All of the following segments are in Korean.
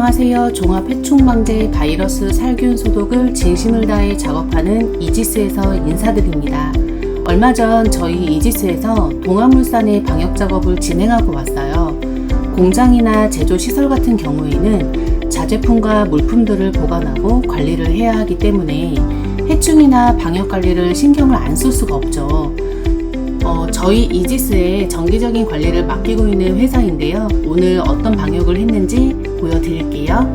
안녕하세요. 종합해충방제 바이러스 살균 소독을 진심을 다해 작업하는 이지스에서 인사드립니다. 얼마 전 저희 이지스에서 동화물산의 방역 작업을 진행하고 왔어요. 공장이나 제조 시설 같은 경우에는 자제품과 물품들을 보관하고 관리를 해야 하기 때문에 해충이나 방역 관리를 신경을 안 쓸 수가 없죠. 어, 저희 이지스의 정기적인 관리를 맡기고 있는 회사인데요. 오늘 어떤 방역을 했는지 보여드릴게요.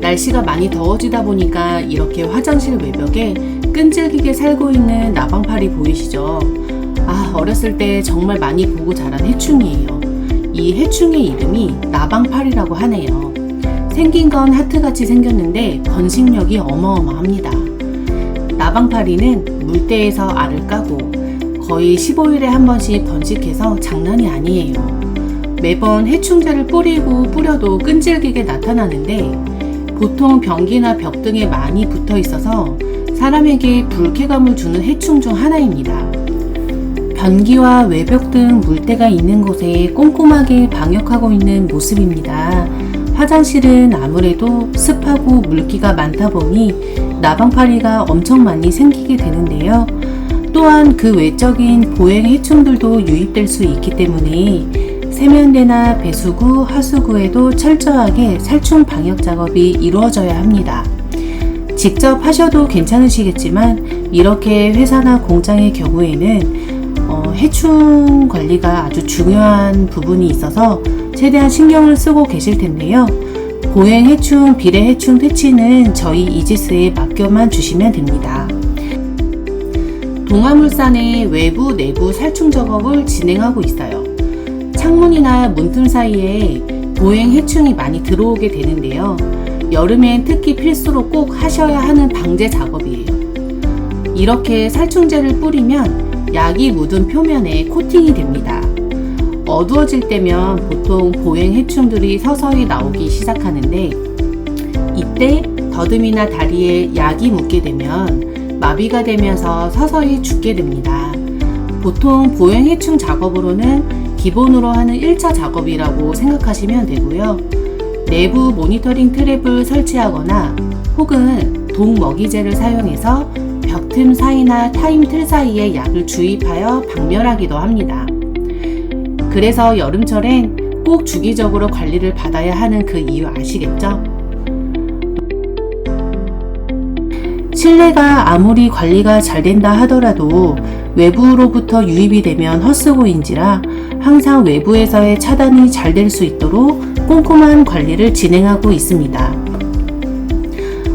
날씨가 많이 더워지다 보니까 이렇게 화장실 외벽에 끈질기게 살고 있는 나방파리 보이시죠? 아, 어렸을 때 정말 많이 보고 자란 해충이에요. 이 해충의 이름이 나방파리라고 하네요. 생긴 건 하트같이 생겼는데 번식력이 어마어마합니다. 나방파리는 물대에서 알을 까고 거의 15일에 한 번씩 번식해서 장난이 아니에요. 매번 해충제를 뿌리고 뿌려도 끈질기게 나타나는데 보통 변기나 벽 등에 많이 붙어 있어서 사람에게 불쾌감을 주는 해충 중 하나입니다. 변기와 외벽 등 물때가 있는 곳에 꼼꼼하게 방역하고 있는 모습입니다. 화장실은 아무래도 습하고 물기가 많다 보니 나방파리가 엄청 많이 생기게 되는데요. 또한 그 외적인 보행 해충들도 유입될 수 있기 때문에 세면대나 배수구, 하수구에도 철저하게 살충 방역 작업이 이루어져야 합니다. 직접 하셔도 괜찮으시겠지만 이렇게 회사나 공장의 경우에는 어, 해충 관리가 아주 중요한 부분이 있어서 최대한 신경을 쓰고 계실 텐데요. 보행 해충, 비례 해충 퇴치는 저희 이지스에 맡겨만 주시면 됩니다. 동화물산의 외부 내부 살충 작업을 진행하고 있어요. 창문이나 문틈 사이에 보행 해충이 많이 들어오게 되는데요. 여름엔 특히 필수로 꼭 하셔야 하는 방제 작업이에요. 이렇게 살충제를 뿌리면 약이 묻은 표면에 코팅이 됩니다. 어두워질 때면 보통 보행 해충들이 서서히 나오기 시작하는데 이때 더듬이나 다리에 약이 묻게 되면 마비가 되면서 서서히 죽게 됩니다. 보통 보행 해충 작업으로는 기본으로 하는 1차 작업이라고 생각하시면 되고요. 내부 모니터링 트랩을 설치하거나 혹은 독 먹이제를 사용해서 벽틈 사이나 타임 틀 사이에 약을 주입하여 박멸하기도 합니다. 그래서 여름철엔 꼭 주기적으로 관리를 받아야 하는 그 이유 아시겠죠? 실내가 아무리 관리가 잘 된다 하더라도 외부로부터 유입이 되면 헛수고인지라 항상 외부에서의 차단이 잘 될 수 있도록 꼼꼼한 관리를 진행하고 있습니다.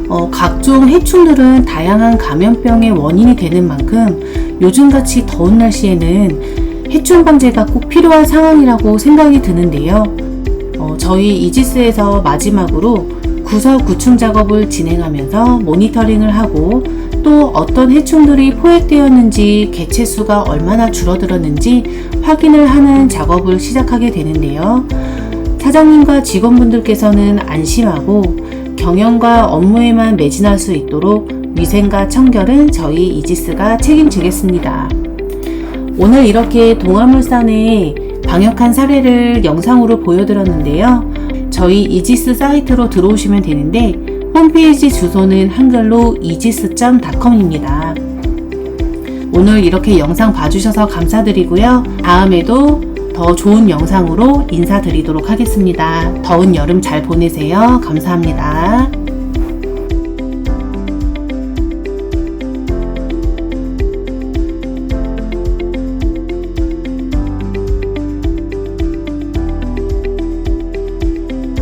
어, 각종 해충들은 다양한 감염병의 원인이 되는 만큼 요즘같이 더운 날씨에는 해충 방제가 꼭 필요한 상황이라고 생각이 드는데요. 어, 저희 이지스에서 마지막으로 구설 구충 작업을 진행하면서 모니터링을 하고 또 어떤 해충들이 포획되었는지 개체 수가 얼마나 줄어들었는지 확인을 하는 작업을 시작하게 되는데요. 사장님과 직원분들께서는 안심하고 경영과 업무에만 매진할 수 있도록 위생과 청결은 저희 이지스가 책임지겠습니다. 오늘 이렇게 동화물산의 방역한 사례를 영상으로 보여드렸는데요. 저희 이지스 사이트로 들어오시면 되는데 홈페이지 주소는 한글로 이지스.com입니다. 오늘 이렇게 영상 봐주셔서 감사드리고요. 다음에도 더 좋은 영상으로 인사드리도록 하겠습니다. 더운 여름 잘 보내세요. 감사합니다.